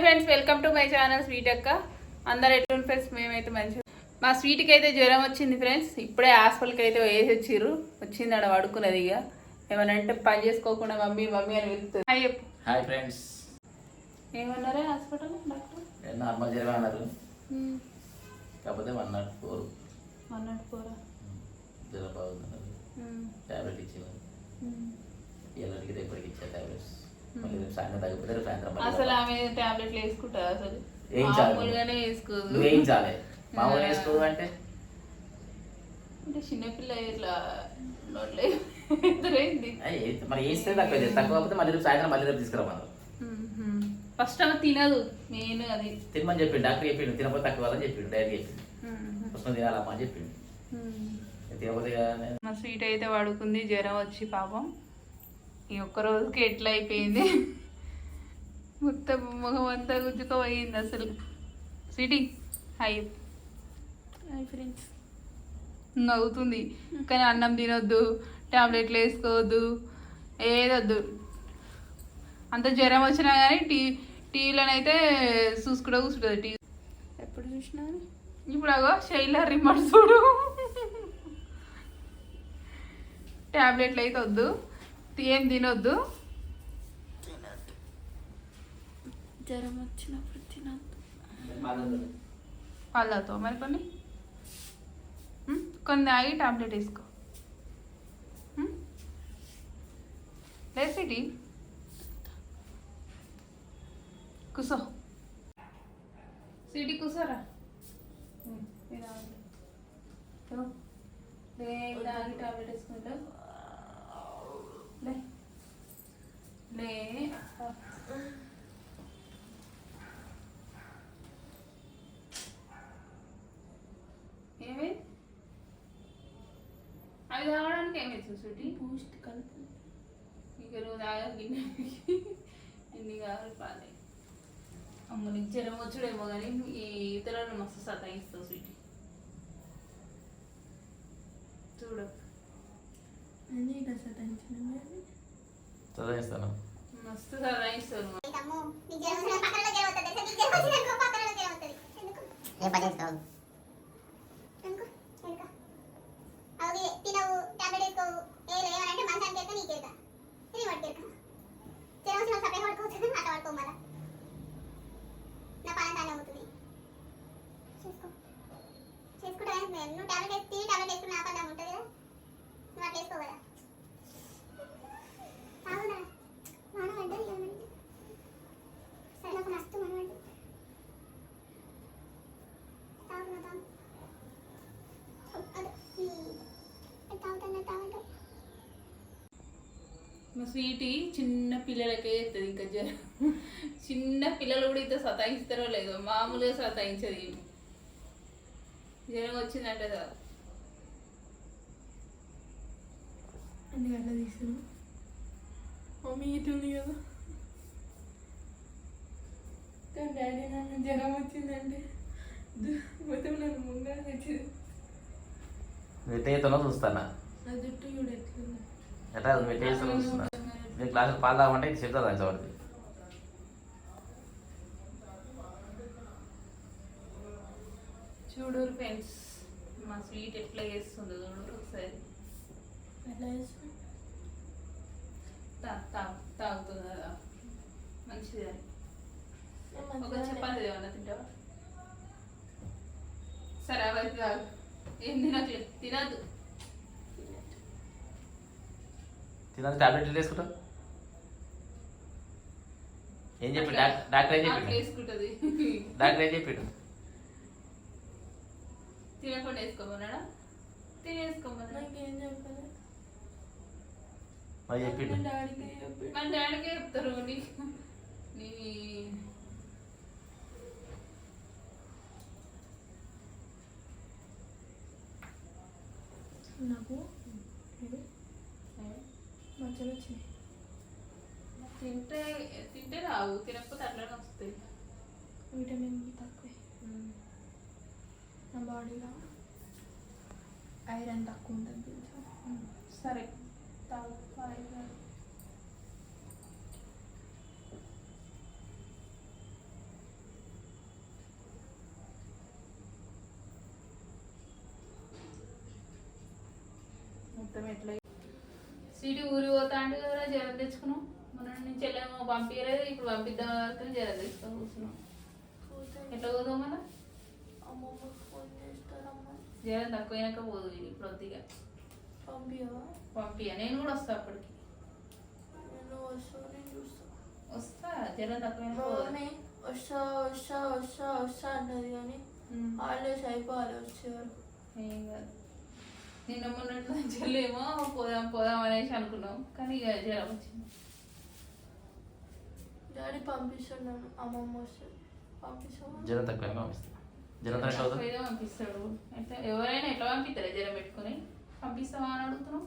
Friends welcome to my channel sweet అక్క అందరు ఎట్లుంది ఫ్రెండ్స్ మేమైతే మంచిగా మా స్వీట్కి అయితే జ్వరం వచ్చింది ఫ్రెండ్స్ ఇప్పుడే హాస్పిటల్కి అయితే వేసి వచ్చిర్రు. వచ్చింది ఆడ పడుకున్నది ఇక ఏమనంటే పని చేసుకోకుండా మమ్మీ మమ్మీ అని వెళ్తుంది హాయ్ చెప్పు. హాయ్ ఫ్రెండ్స్ ఏమన్నారే హాస్పిటల్? డాక్టర్? నార్మల్ జ్వరం అన్నారు. కాకపోతే వన్ నాట్ ఫోర్. అన్నట్టు పోరా జ్వరం బాగుందన్నారు. ట్యాబ్లెట్ ఇచ్చేవారు. ఇవాళకి రేపటికి ఇచ్చే ట్యాబ్లెట్స్ మళ్ళీ రేపు సాయంత్రం తగ్గిపోతే రేపు సాయంత్రం మళ్ళీ అసలు ఆమె టాబ్లెట్లు వేసుకుంటా అసలు? మామూలుగానే వేసుకోదు. నువ్వు మామూలు అంటే? అంటే చిన్నపిల్ల ఇట్లా నోట్లో ఎదురైంది? అయ్యి మరి వేస్తే తక్కువ తక్కువ కాకపోతే మళ్ళీ రేపు సాయంత్రం మళ్ళీ రేపు తీసుకురామన్నారు ఫస్ట్ ఆమె తినదు మెయిన్ అది. తినమని చెప్పిండు డాక్టర్ చెప్పిండు తినకపోతే తక్కువ అని చెప్పిండు డైరెక్ట్ చెప్పిండు. తినాలమ్మా అని చెప్పిండు. తినకపోతే మా స్వీట్ అయితే పడుకుంది జ్వరం వచ్చి పాపం. ఈ ఒక్క రోజుకి ఎట్లా అయిపోయింది? మొత్తం ముఖం అంతా గుంజుకోపోయింది అసలు. Sweety hi. Hi friends. నవ్వుతుంది. కానీ అన్నం తినొద్దు టాబ్లెట్లు వేసుకోవద్దు ఏదొద్దు. అంత జ్వరం వచ్చినా కానీ టీ టీవీలోనైతే చూసుకుంటూ కూర్చుంటుంది టీవీ ఎప్పుడు చూసినా ఇప్పుడు అగో శైల రిమోట్ చూడు. టాబ్లెట్లు అయితే వద్దు. ఏం తినొద్దు? తినద్దు జ్వరం వచ్చినప్పుడు తినద్దు. వాళ్ళతో మరి కొన్ని? కొన్ని ఆగి టాబ్లెట్ వేసుకో. ఉమ్? లే సిటీ కూసో. సిటీ కూసోరా? టాబ్లెట్ వేసుకుంటా లే లే ఏమి? అవి తాగడానికి ఏమి సుటి. బూస్ట్ కలుపు. ఇక నువ్వు తాగా గిన్నె. ఇన్ని కావాలి పాలే. అమ్మ నీకు జ్వరం వచ్చుడేమో కానీ ఈ ఇతరులను మస్తు సతాయిస్తావు స్వీట్ చూడు. అని ఇక సతాయించిన చదివిస్తాను మస్తు సతాయిస్తారు అమ్మో, నీ జ్వరం వచ్చిన పక్కనలో జ్వరం వస్తుంది. తెలుసా? నీ జ్వరం వచ్చిందనుకో పక్కనలో జ్వరం వస్తుంది. ఎందుకు? ఏం పని చేస్తావు? అవి తినవు, టాబ్లెట్ వేసుకోవు. ఏ లేవనంటే మంచానికి ఎక్క, నీకు ఎక్క. ఇది వాడికి ఎక్క. జ్వరం వచ్చిన సపరేట్ పడుకోవచ్చు, అట్లా పడుకో మళ్ళా. నా పని తానే అవుతుంది. చేసుకో. చేసుకుంటా కానీ నేను- నువ్వు టాబ్లెట్ వేసి తిని టాబ్లెట్ వేసుకుని నా పని ఉంటుంది కదా మా స్వీటీ చిన్న పిల్లలకే చేస్తుంది ఇంకా జ్వరం. చిన్న పిల్లలు కూడా ఇంత సతాయిస్తారో లేదో మామూలుగా సతాయించదు జ్వరం వచ్చిందంటే చాలు. అందుకు అట్లా తీసుకున్నాం మమ్మీ ఇటు ఉంది కదా. కానీ డాడీ నన్ను జ్వరం వచ్చిందంటే మొత్తం నన్ను ముంగడ తెచ్చింది ఎట్టేతనో చూస్తానా? నా జుట్టు కూడా ఎట్లుంది. ఎట్లా ఎట్టేస్తానో చూస్తున్నా. నీ గ్లాసులు పాలు తాగమంటే ఇది చెప్తా చవరిది చూడు ఫ్రెండ్స్ మా స్వీట్ ఎట్లా చేస్తుందో చూడు ఒకసారి. తాగుతుంది? కదా మంచిది. అని ఒక చపాతి ఏమన్నా తింటావా? సరే అవైతే తాగు. ఏం తినట్లేదు తినద్దు. తినాలి టాబ్లెట్లు వేసుకుంటావు ఏం చెప్పి డాక్టర్ ఏం వేసుకుంటుంది. డాక్టర్ ఏం చెప్పిండు? తినకుండా వేసుకోమన్నాడా? తినేసుకోమన్నాడా? నాకేం చెప్పలేదు మరి చెప్పిండు. మన డాడీకే చెప్తారు నీకు నీ నాకు ఇది మచ్చలు వచ్చినాయి తింటే తింటే రావు తినకపోతే అట్లనే వస్తాయి. విటమిన్ తక్కువే. నా బాడీలో ఐరన్ తక్కువ ఉంటుంది సరే. సీటు ఊరి పోతా అంటే కదా జ్వరం తెచ్చుకున్నాం. మన నుంచి వెళ్ళామో పంపించలేదు ఇప్పుడు పంపిద్దాం కాబట్టి జ్వరం తెచ్చుకొని కూర్చున్నాం. ఎట్లా పోదాం మనం జ్వరం తక్కువైనాక పోదు ఇప్పుడు వద్దిగా పంపియవా? పంపియ నేను కూడా వస్తా అప్పటికి. నేను వస్తా నేను చూస్తా. వస్తా. జ్వరం మమ్మీ వస్తా వస్తా వస్తా వస్తా అన్నది కానీ. హాలిడేస్ అయిపోవాలి వచ్చే వరకు ఏం కాదు. నిన్న మొన్నటి వెళ్ళేమో పోదాం పోదాం అనేసి అనుకున్నాం. కానీ ఇక జ్వరం వచ్చింది. డాడీ పంపిస్తున్నాను అమ్మమ్మ వస్తే పంపిస్తావా? జ్వరం తక్కువ పంపిస్తా. జ్వరం తక్కువ పంపిస్తాడు. ఎట్లా ఎవరైనా ఎట్లా పంపిస్తారా జ్వరం పెట్టుకొని? పంపిస్తావా అని అడుగుతున్నాం